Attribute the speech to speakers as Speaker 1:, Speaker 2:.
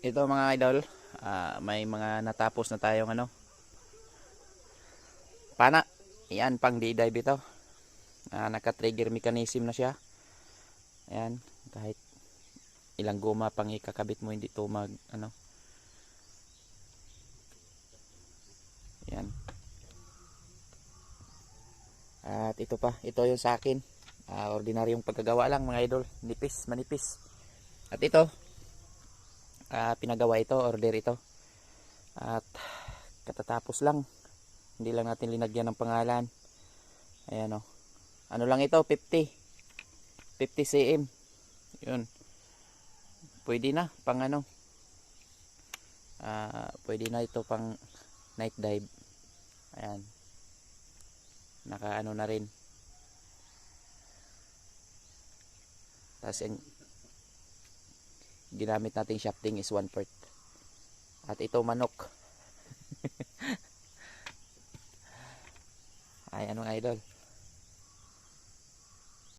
Speaker 1: ito mga idol, ah, may mga natapos na tayong ano. Pana, yan pang D-dive ito. Ah, naka-trigger mechanism na siya. Ayan, kahit ilang guma pang ikakabit mo hindi to mag ano. Yan. At ito pa, ito yung sa akin. Ah, ordinaryong pagkagawa lang mga idol, nipis, manipis. At ito, ah, pinagawa ito, order ito. At katatapos lang. Hindi lang natin linagyan ng pangalan. Ayan o. Ano lang ito, 50. 50 cm. Yun. Pwede na, pang ano. Ah, pwede na ito pang night dive. Ayan. Naka ano na rin. Tapos yung ginamit nating shafting is 1 part. At ito manok. Ay, anong idol?